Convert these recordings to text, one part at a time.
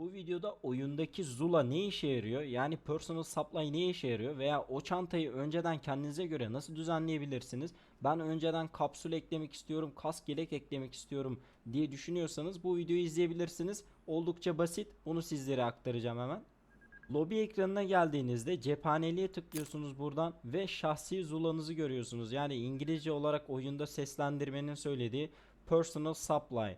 Bu videoda oyundaki Zula ne işe yarıyor? Yani personal supply ne işe yarıyor? Veya o çantayı önceden kendinize göre nasıl düzenleyebilirsiniz? Ben önceden kapsül eklemek istiyorum, kask yelek eklemek istiyorum diye düşünüyorsanız bu videoyu izleyebilirsiniz. Oldukça basit. Bunu sizlere aktaracağım hemen. Lobi ekranına geldiğinizde cephaneliğe tıklıyorsunuz buradan ve şahsi zulanızı görüyorsunuz. Yani İngilizce olarak oyunda seslendirmenin söylediği personal supply.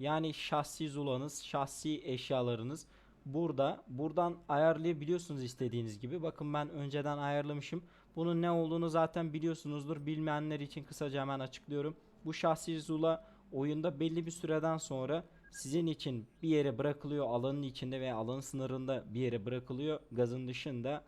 Yani şahsi zulanız, şahsi eşyalarınız burada. Buradan ayarlayabiliyorsunuz istediğiniz gibi. Bakın ben önceden ayarlamışım. Bunun ne olduğunu zaten biliyorsunuzdur. Bilmeyenler için kısaca hemen açıklıyorum. Bu şahsi zula oyunda belli bir süreden sonra sizin için bir yere bırakılıyor alanın içinde veya alanın sınırında bir yere bırakılıyor gazın dışında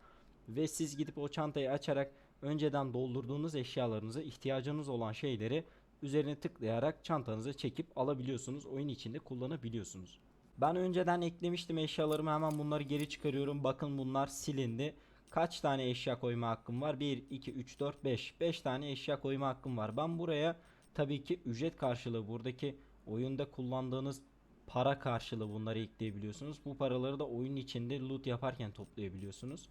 ve siz gidip o çantayı açarak önceden doldurduğunuz eşyalarınızı ihtiyacınız olan şeyleri üzerine tıklayarak çantanıza çekip alabiliyorsunuz oyun içinde kullanabiliyorsunuz. Ben önceden eklemiştim eşyalarımı hemen bunları geri çıkarıyorum bakın bunlar silindi. Kaç tane eşya koyma hakkım var? 1, 2, 3, 4, 5. 5 tane eşya koyma hakkım var. Ben buraya tabii ki ücret karşılığı buradaki oyunda kullandığınız para karşılığı bunları ekleyebiliyorsunuz. Bu paraları da oyun içinde loot yaparken toplayabiliyorsunuz.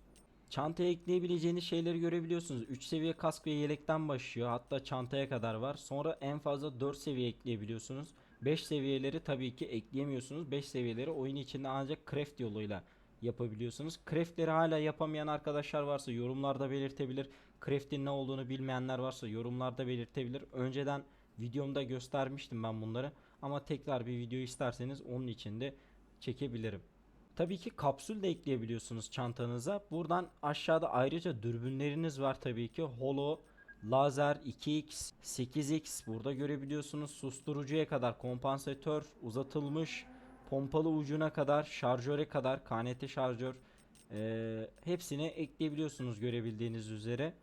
Çantaya ekleyebileceğiniz şeyleri görebiliyorsunuz. 3 seviye kask ve yelekten başlıyor. Hatta çantaya kadar var. Sonra en fazla 4 seviye ekleyebiliyorsunuz. 5 seviyeleri tabii ki ekleyemiyorsunuz. 5 seviyeleri oyun içinde ancak craft yoluyla yapabiliyorsunuz. Craft'leri hala yapamayan arkadaşlar varsa yorumlarda belirtebilir. Craft'in ne olduğunu bilmeyenler varsa yorumlarda belirtebilir. Önceden videomda göstermiştim ben bunları. Ama tekrar bir video isterseniz onun için de çekebilirim. Tabii ki kapsül de ekleyebiliyorsunuz çantanıza. Buradan aşağıda ayrıca dürbünleriniz var tabii ki. Holo, lazer, 2x, 8x burada görebiliyorsunuz. Susturucuya kadar kompansatör, uzatılmış, pompalı ucuna kadar, şarjöre kadar, KNT şarjör eee, hepsini ekleyebiliyorsunuz görebildiğiniz üzere.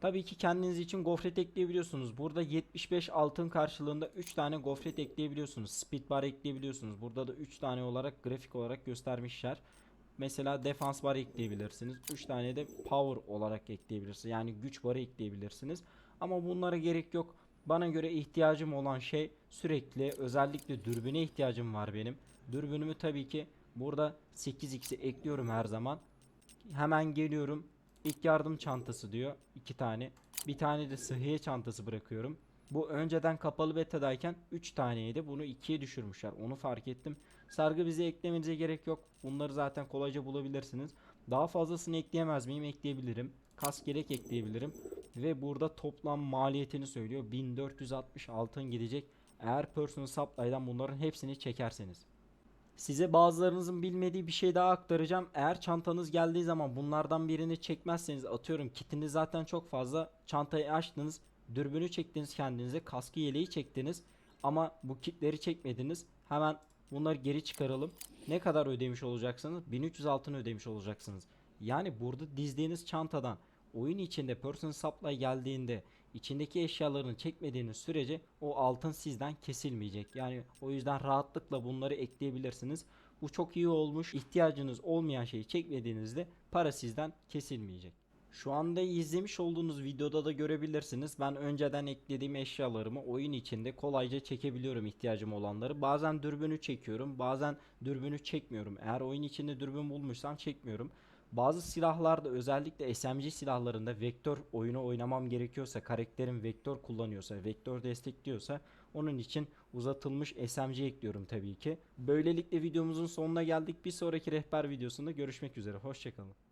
Tabii ki kendiniz için gofret ekleyebiliyorsunuz. Burada 75 altın karşılığında 3 tane gofret ekleyebiliyorsunuz. Speed bar ekleyebiliyorsunuz. Burada da 3 tane olarak grafik olarak göstermişler. Mesela defans bar ekleyebilirsiniz. 3 tane de power olarak ekleyebilirsiniz. Yani güç barı ekleyebilirsiniz. Ama bunlara gerek yok. Bana göre ihtiyacım olan şey sürekli özellikle dürbüne ihtiyacım var benim. Dürbünümü tabii ki burada 8x'i ekliyorum her zaman. Hemen geliyorum. İlk yardım çantası diyor. iki tane. Bir tane de sıhhiye çantası bırakıyorum. Bu önceden kapalı betadayken 3 taneydi. Bunu 2'ye düşürmüşler. Onu fark ettim. Sargı bize eklemenize gerek yok. Bunları zaten kolayca bulabilirsiniz. Daha fazlasını ekleyemez miyim? Ekleyebilirim. Kask gerek ekleyebilirim. Ve burada toplam maliyetini söylüyor. 1460 altın gidecek. Eğer personal supply'dan bunların hepsini çekerseniz. Size bazılarınızın bilmediği bir şey daha aktaracağım. Eğer çantanız geldiği zaman bunlardan birini çekmezseniz atıyorum kitiniz zaten çok fazla. Çantayı açtınız, dürbünü çektiniz kendinize, kaskı yeleği çektiniz ama bu kitleri çekmediniz. Hemen bunları geri çıkaralım. Ne kadar ödemiş olacaksınız? 1300 altın ödemiş olacaksınız. Yani burada dizdiğiniz çantadan oyun içinde person supply geldiğinde içindeki eşyalarını çekmediğiniz sürece o altın sizden kesilmeyecek. Yani o yüzden rahatlıkla bunları ekleyebilirsiniz. Bu çok iyi olmuş. İhtiyacınız olmayan şeyi çekmediğinizde para sizden kesilmeyecek. Şu anda izlemiş olduğunuz videoda da görebilirsiniz. Ben önceden eklediğim eşyalarımı oyun içinde kolayca çekebiliyorum ihtiyacım olanları. Bazen dürbünü çekiyorum, bazen dürbünü çekmiyorum. Eğer oyun içinde dürbün bulmuşsam çekmiyorum. Bazı silahlarda özellikle SMG silahlarında vektör oyunu oynamam gerekiyorsa, karakterim vektör kullanıyorsa, vektör destekliyorsa onun için uzatılmış SMG ekliyorum tabii ki. Böylelikle videomuzun sonuna geldik. Bir sonraki rehber videosunda görüşmek üzere. Hoşçakalın.